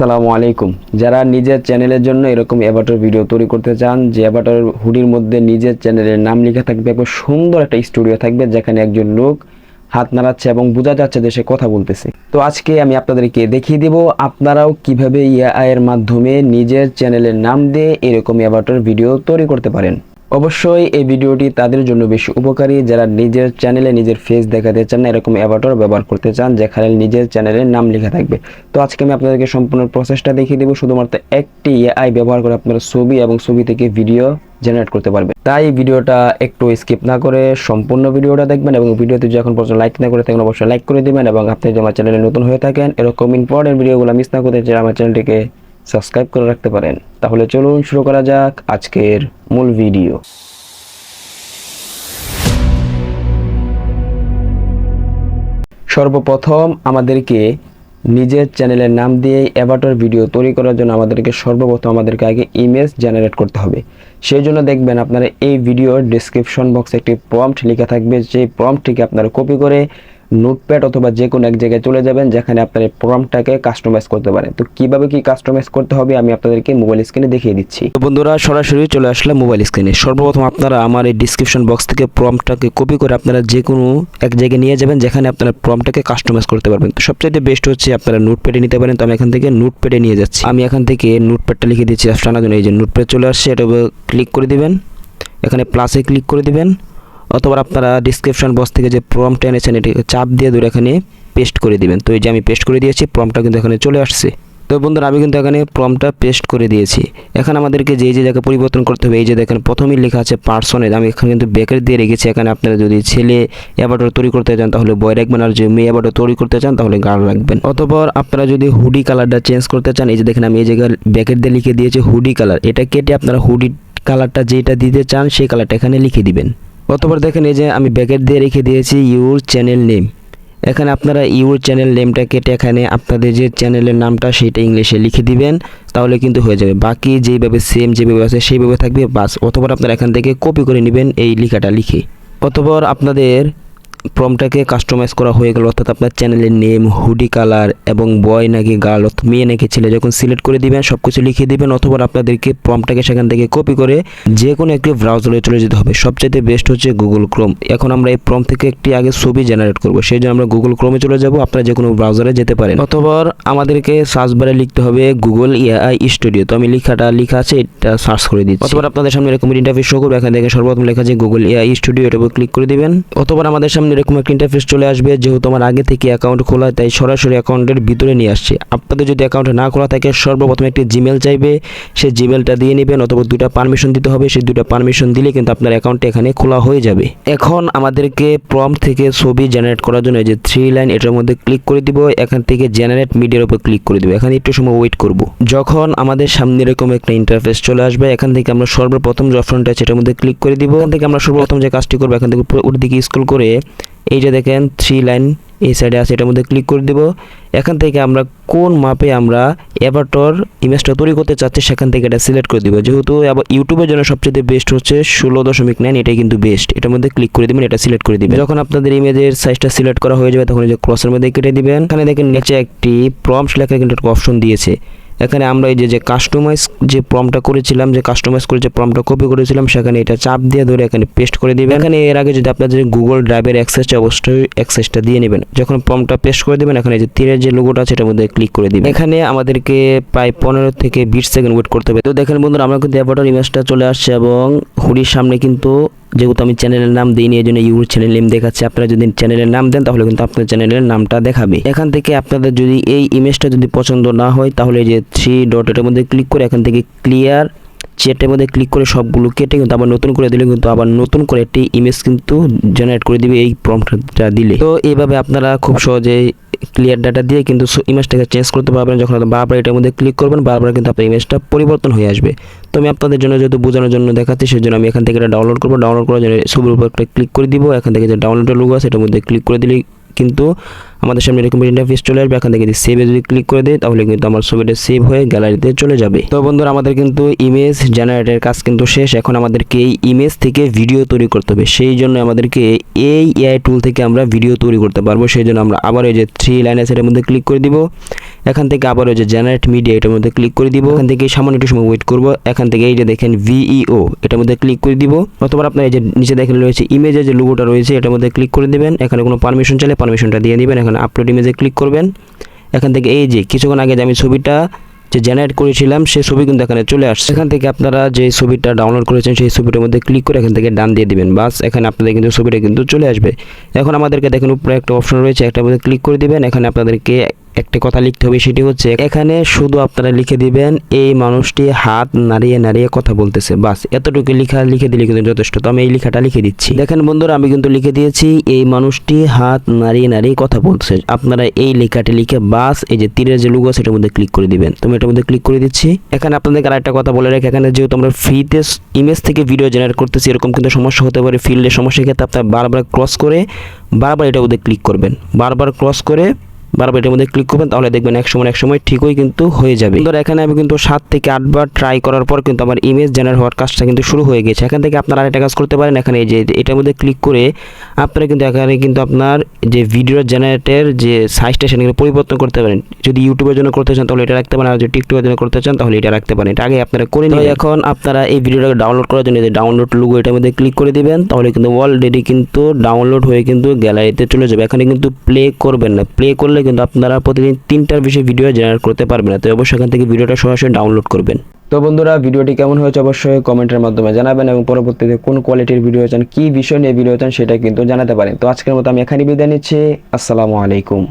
আসসালামু আলাইকুম। যারা নিজের চ্যানেলের জন্য এরকম অ্যাভাটার ভিডিও তৈরি করতে চান, যে অ্যাভাটার হুডির মধ্যে নিজের চ্যানেলের নাম লেখা থাকবে এবং সুন্দর একটা স্টুডিও থাকবে, যেখানে একজন লোক হাত নাড়াচ্ছে এবং বোঝা যাচ্ছে সে কথা বলতেছে। তো আজকে আমি আপনাদেরকে দেখিয়ে দেব, আপনারাও কীভাবে এআই এর মাধ্যমে নিজের চ্যানেলের নাম দিয়ে এরকম অ্যাভাটার ভিডিও তৈরি করতে পারেন। অবশ্যই এই ভিডিওটি তাদের জন্য বেশি উপকারী। যারা নিজের চ্যানেলে নিজের ফেস দেখাতে চান না, এরকম অ্যাভাটার ব্যবহার করতে চান, যেখানে নিজের চ্যানেলের নাম লেখা থাকবে। তো আজকে আমি আপনাদেরকে সম্পূর্ণ প্রসেসটা দেখিয়ে দেবো। শুধুমাত্র একটি এআই ব্যবহার করে আপনারা ছবি এবং ছবি থেকে ভিডিও জেনারেট করতে পারবেন। তাই ভিডিওটা একটু স্কিপ না করে সম্পূর্ণ ভিডিওটা দেখবেন এবং ভিডিওতে যদি এখন পর্যন্ত লাইক না করে থাকেন, অবশ্যই লাইক করে দিবেন এবং আপনি যদি আমার চ্যানেলে নতুন হয়ে থাকেন, এরকম ইম্পর্টেন্ট ভিডিওগুলো মিস না করতে চাই আমার চ্যানেলটিকে সাবস্ক্রাইব করে রাখতে পারেন। তাহলে চলুন শুরু করা যাক আজকের মূল ভিডিও। সর্বপ্রথম আমাদেরকে নিজের চ্যানেলের নাম দিয়ে অ্যাভাটার ভিডিও তৈরি করার জন্য আমাদেরকে সর্বপ্রথম আমাদেরকে আগে ইমেজ জেনারেট করতে হবে। সেই জন্য দেখবেন আপনারা এই ভিডিওর ডিসক্রিপশন বক্সে একটি প্রম্পট লেখা থাকবে। যে প্রম্পটটিকে আপনারা কপি করে নোটপ্যাড অথবা যে কোনো এক জায়গায় চলে যাবেন, যেখানে আপনার এই প্রম্পটটাকে কাস্টমাইজ করতে পারেন। তো কীভাবে কি কাস্টমাইজ করতে হবে আমি আপনাদেরকে মোবাইল স্ক্রিনে দেখিয়ে দিচ্ছি। তো বন্ধুরা, সরাসরি চলে আসলাম মোবাইল স্ক্রিনে সর্বপ্রথম আপনারা আমার এই ডিসক্রিপশন বক্স থেকে প্রম্পটটাকে কপি করে আপনারা যে কোনো এক জায়গায় নিয়ে যাবেন, যেখানে আপনারা প্রম্পটটাকে কাস্টমাইজ করতে পারবেন। তো সবচেয়ে বেস্ট হচ্ছে আপনারা নোটপ্যাডে নিতে পারেন। তো আমি এখান থেকে নোটপ্যাডে নিয়ে যাচ্ছি। আমি এখান থেকে নোটপ্যাডটা লিখে দিচ্ছি। টানার জন্য এই যে নোটপ্যাড চলে আসছে, এটা ক্লিক করে দিবেন। এখানে প্লাসে ক্লিক করে দিবেন। অথবা আপনারা ডিসক্রিপশন বক্স থেকে যে প্রম্পট এনেছেন এটিকে চাপ দিয়ে ধরে এখানে পেস্ট করে দিবেন। তো এই যে আমি পেস্ট করে দিয়েছি প্রম্পটটা কিন্তু এখানে চলে আসছে। তো বন্ধুরা, আমি কিন্তু এখানে প্রম্পটটা পেস্ট করে দিয়েছি। এখন আমাদেরকে যে যে জায়গায় পরিবর্তন করতে হবে, এই যে দেখেন, প্রথমেই লেখা আছে পার্সনের আমি এখানে কিন্তু বেকার দিয়ে রেখেছি। এখানে আপনারা যদি ছেলে অ্যাবার্ডর তৈরি করতে চান, তাহলে বয় রাখবেন, আর যে মেয়ে অ্যাবার্ডর তৈরি করতে চান, তাহলে গার্ল রাখবেন। অথবা আপনারা যদি হুডি কালারটা চেঞ্জ করতে চান, এই যে দেখেন, আমি এই জায়গায় ব্যাকেট দিয়ে লিখে দিয়েছি হুডি কালার এটা কেটে আপনারা হুডি কালারটা যেটা দিতে চান, সেই কালারটা এখানে লিখে দিবেন। অতবার দেখেন এই যে আমি ব্যাকেট দিয়ে রেখে দিয়েছি ইউর চ্যানেল নেম। এখানে আপনারা ইউর চ্যানেল নেমটা কেটে এখানে আপনাদের যে চ্যানেলের নামটা সেটা ইংলিশে লিখে দিবেন, তাহলে কিন্তু হয়ে যাবে। বাকি যেইভাবে সেম যেভাবে আছে সেইভাবে থাকবে, বাস। অতপর আপনারা এখান থেকে কপি করে নেবেন এই লেখাটা লিখে। অতপর আপনাদের প্রমটাকে কাস্টমাইজ করা হয়ে গেল। অর্থাৎ আপনার চ্যানেলের নেম হুডি কালার এবং বয় নাকি গার্ল অথবা মেয়ে নাকি ছেলে যখন সিলেক্ট করে দিবেন সব কিছু লিখে দিবেন অথবা আপনাদেরকে প্রমটাকে সেখান থেকে কপি করে যে কোনো একটি ব্রাউজারে চলে যেতে হবে। সবচেয়ে বেস্ট হচ্ছে গুগল ক্রোম এখন আমরা এই প্রম থেকে একটি আগে ছবি জেনারেট করব। সেই জন্য আমরা গুগল ক্রোমে চলে যাব। আপনারা যে কোনো ব্রাউজারে যেতে পারেন। অথবা আমাদেরকে সার্চ বারে লিখতে হবে গুগল এআই স্টুডিও তো আমি লেখাটা, লেখা আছে, এটা সার্চ করে দিচ্ছি। অথবা আপনাদের সামনে এরকম ইন্টারফেস শো করবে। এখান থেকে সর্বপ্রথম লেখা আছে গুগল এআই স্টুডিও উপর ক্লিক করে দিবেন। অথবা আমাদের সামনে এরকম একটা ইন্টারফেস চলে আসবে, যেহেতু আমার আগে থেকে অ্যাকাউন্ট খোলা, তাই সরাসরি অ্যাকাউন্টের ভিতরে নিয়ে আসছে। আপনাদের যদি অ্যাকাউন্ট না খোলা থাকে, সর্বপ্রথম একটি জিমেল চাইবে। সেই জিমেলটা দিয়ে নেবেন অথবা দুটা পারমিশন দিতে হবে। সেই দুটা পারমিশন দিলে কিন্তু আপনার অ্যাকাউন্টটা এখানে খোলা হয়ে যাবে। এখন আমাদেরকে প্রম্পট থেকে ছবি জেনারেট করার জন্য যে থ্রি লাইন এটার মধ্যে ক্লিক করে দিব। এখান থেকে জেনারেট মিডিয়ার উপর ক্লিক করে দিব। এখানে একটু সময় ওয়েট করব। যখন আমাদের সামনে এরকম একটা ইন্টারফেস চলে আসবে, এখান থেকে আমরা সর্বপ্রথম যে অপশনটা আছে, এটার মধ্যে ক্লিক করে দিব। এখান থেকে আমরা সর্বপ্রথম যে কাজটি করব, এখান থেকে উপর দিকে স্ক্রল করে, এই যে দেখেন থ্রি লাইন এই সাইডে আছে, এটার মধ্যে ক্লিক করে দেব। এখান থেকে আমরা কোন মাপে আমরা অ্যাভাটর ইমেজটা তৈরি করতে চাচ্ছি, সেখান থেকে এটা সিলেক্ট করে দেবো। যেহেতু আবার ইউটিউবের জন্য সবচেয়ে বেস্ট হচ্ছে ষোলো দশমিক নাইন এটাই কিন্তু বেস্ট এটার মধ্যে ক্লিক করে দেবেন, এটা সিলেক্ট করে দেবেন। যখন আপনাদের ইমেজের সাইজটা সিলেক্ট করা হয়ে যাবে, তখন এই যে ক্রসের মধ্যে কেটে দিবেন। এখানে দেখেন নিচে একটি প্রম্পট লেখা কিন্তু অপশন দিয়েছে। এখানে আমরা এই যে যে কাস্টমাইজ যে প্রমটা করেছিলাম, যে কাস্টমাইজ করে যে প্রমটা কপি করেছিলাম, সেখানে এটা চাপ দিয়ে ধরে এখানে পেস্ট করে দিবেন। এখানে এর আগে যদি আপনাদের গুগল ড্রাইভের অ্যাক্সেসটা অবশ্যই অ্যাক্সেসটা দিয়ে নেবেন। যখন প্রমটা পেস্ট করে দিবেন, এখানে যে তীরের যে লোগোটা আছে, এটার মধ্যে ক্লিক করে দিবেন। এখানে আমাদেরকে প্রায় পনেরো থেকে বিশ সেকেন্ড ওয়েট করতে হবে। তো দেখেন বন্ধুরা, আমরা কিন্তু অ্যাভাটার ইমেজটা চলে আসছে এবং হুডির সামনে কিন্তু যেহেতু আমি চ্যানেলের নাম দিইনি, এই জন্য ইউর চ্যানেল নেম দেখাচ্ছি। আপনারা যদি চ্যানেলের নাম দেন, তাহলে কিন্তু আপনার চ্যানেলের নামটা দেখাবে। এখান থেকে আপনাদের যদি এই ইমেজটা যদি পছন্দ না হয়, তাহলে যে থ্রি ডট মধ্যে ক্লিক করে এখান থেকে ক্লিয়ার চেটের মধ্যে ক্লিক করে সবগুলো কেটে কিন্তু আবার নতুন করে দিলে কিন্তু আবার নতুন করে একটি ইমেজ কিন্তু জেনারেট করে দিবে এই প্রম্পটটা দিলে। তো এইভাবে আপনারা খুব সহজেই ক্লিয়ার ডাটা দিয়ে কিন্তু ইমেজটাকে চেঞ্জ করতে পারবেন যখন বারবার এটার মধ্যে ক্লিক করবেন, বারবার কিন্তু আপনার ইমেজটা পরিবর্তন হয়ে আসবে। তো আমি আপনাদের জন্য যেহেতু বোঝানোর জন্য দেখাচ্ছি সেই জন্য আমি এখান থেকে এটা ডাউনলোড করব। ডাউনলোড করার জন্য ছবির উপর একটা ক্লিক করে দিব। এখান থেকে যে ডাউনলোডের লোগো আছে, এটার মধ্যে ক্লিক করে দিলে কিন্তু আমাদের সামনে এরকম ইন্টারফেস চলে আসবে, এখান থেকে যদি সেভে যদি ক্লিক করে দিই তাহলে কিন্তু আমার ছবিটা সেভ হয়ে গ্যালারিতে চলে যাবে। তো বন্ধুরা, আমাদের কিন্তু ইমেজ জেনারেটের কাজ কিন্তু শেষ। এখন আমাদেরকে এই ইমেজ থেকে ভিডিও তৈরি করতে হবে। সেই জন্য আমাদেরকে এই এআই টুল থেকে আমরা ভিডিও তৈরি করতে পারব। সেই জন্য আমরা আবার এই যে থ্রি লাইন আছে, এটার মধ্যে ক্লিক করে দিব। এখান থেকে আবার ওই যে জেনারেট মিডিয়া এটার মধ্যে ক্লিক করে দিব। এখান থেকে সামান্য একটু সময় ওয়েট করব। এখান থেকে এই যে দেখেন ভিইও এটার মধ্যে ক্লিক করে দিব। অথবা আপনার এই যে নিচে দেখেন রয়েছে ইমেজের যে লোগোটা রয়েছে, এটার মধ্যে ক্লিক করে দিবেন। এখানে কোনো পারমিশন চাইলে পারমিশনটা দিয়ে দিবেন। আপলোড ইমেজে ক্লিক করবেন। এখান থেকে এই যে কিছুক্ষণ আগে যে আমি ছবিটা যে জেনারেট করেছিলাম, সেই ছবি কিন্তু এখানে চলে আসছে। এখান থেকে আপনারা যে ছবিটা ডাউনলোড করেছেন, সেই ছবিটার মধ্যে ক্লিক করে এখান থেকে ডান দিয়ে দিবেন। বাস, এখানে আপনাদের কিন্তু ছবিটা কিন্তু চলে আসবে। এখন আমাদেরকে দেখেন উপরে একটা অপশন রয়েছে, একটার মধ্যে ক্লিক করে দিবেন। এখানে আপনাদেরকে একটা কথা লিখতে হবে, সেটি হচ্ছে এখানে শুধু আপনারা লিখে দিবেন, এই মানুষটি হাত নাড়িয়ে নাড়িয়ে কথা বলতেছে, বাস এতটুকু লেখা, লিখে দিলে কিন্তু যথেষ্ট। তো আমি এই লেখাটা লিখে দিচ্ছি। দেখেন বন্ধুরা, আমি কিন্তু লিখে দিয়েছি, এই মানুষটি হাত নাড়িয়ে নাড়িয়ে কথা বলছে আপনারা এই লেখাটি লিখে বাস এই যে তীরের যে লুগো সেটার মধ্যে ক্লিক করে দিবেন। তুমি এটার মধ্যে ক্লিক করে দিচ্ছি। এখানে আপনাদেরকে আরেকটা কথা বলে রাখি, এখানে যেহেতু আমরা ফ্রিতে ইমেজ থেকে ভিডিও জেনারেট করতেছি, এরকম কিন্তু সমস্যা হতে পারে ফিল্ডের সমস্যা ক্ষেত্রে আপনার বারবার ক্রস করে বারবার এটার মধ্যে ক্লিক করবেন। বারবার ক্রস করে বারবার এটার মধ্যে ক্লিক করবেন তাহলে দেখবেন এক সময় এক সময় ঠিকই কিন্তু হয়ে যাবে। ধর এখানে আমি কিন্তু সাত থেকে আটবার ট্রাই করার পর কিন্তু আমার ইমেজ জেনারেট হওয়ার কাজটা কিন্তু শুরু হয়ে গেছে। এখান থেকে আপনারা আরেকটা কাজ করতে পারেন এখানে এই যে এটার মধ্যে ক্লিক করে আপনারা কিন্তু এখানে কিন্তু আপনার যে ভিডিও জেনারেটের যে সাইজটা সেটা কিন্তু পরিবর্তন করতে পারেন। যদি ইউটিউবের জন্য করতে চান তাহলে এটা রাখতে পারেন আর যদি টিকটকের জন্য করতে চান তাহলে এটা রাখতে পারেন। এটা আগে আপনারা করে নিন এখন আপনারা এই ভিডিওটাকে ডাউনলোড করার জন্য যে ডাউনলোড লুগো এটার মধ্যে ক্লিক করে দিবেন তাহলে কিন্তু অলরেডি কিন্তু ডাউনলোড হয়ে কিন্তু গ্যালারিতে চলে যাবে। এখানে কিন্তু প্লে করবেন না। প্লে করলে কিন্তু আপনারা প্রতিদিন তিনটার বেশি ভিডিও জেনারেট করতে পারবেন না। তো অবশ্যই এখান থেকে ভিডিওটা সরাসরি ডাউনলোড করবেন। তো বন্ধুরা, ভিডিওটি কেমন হয়েছে অবশ্যই কমেন্টের মাধ্যমে জানাবেন এবং পরবর্তীতে কোন কোয়ালিটির ভিডিও চান, কী বিষয় নিয়ে ভিডিও চান সেটা কিন্তু জানাতে পারেন। তো আজকের মতো আমি এখানে বিদায় নিচ্ছি। আসসালামু আলাইকুম।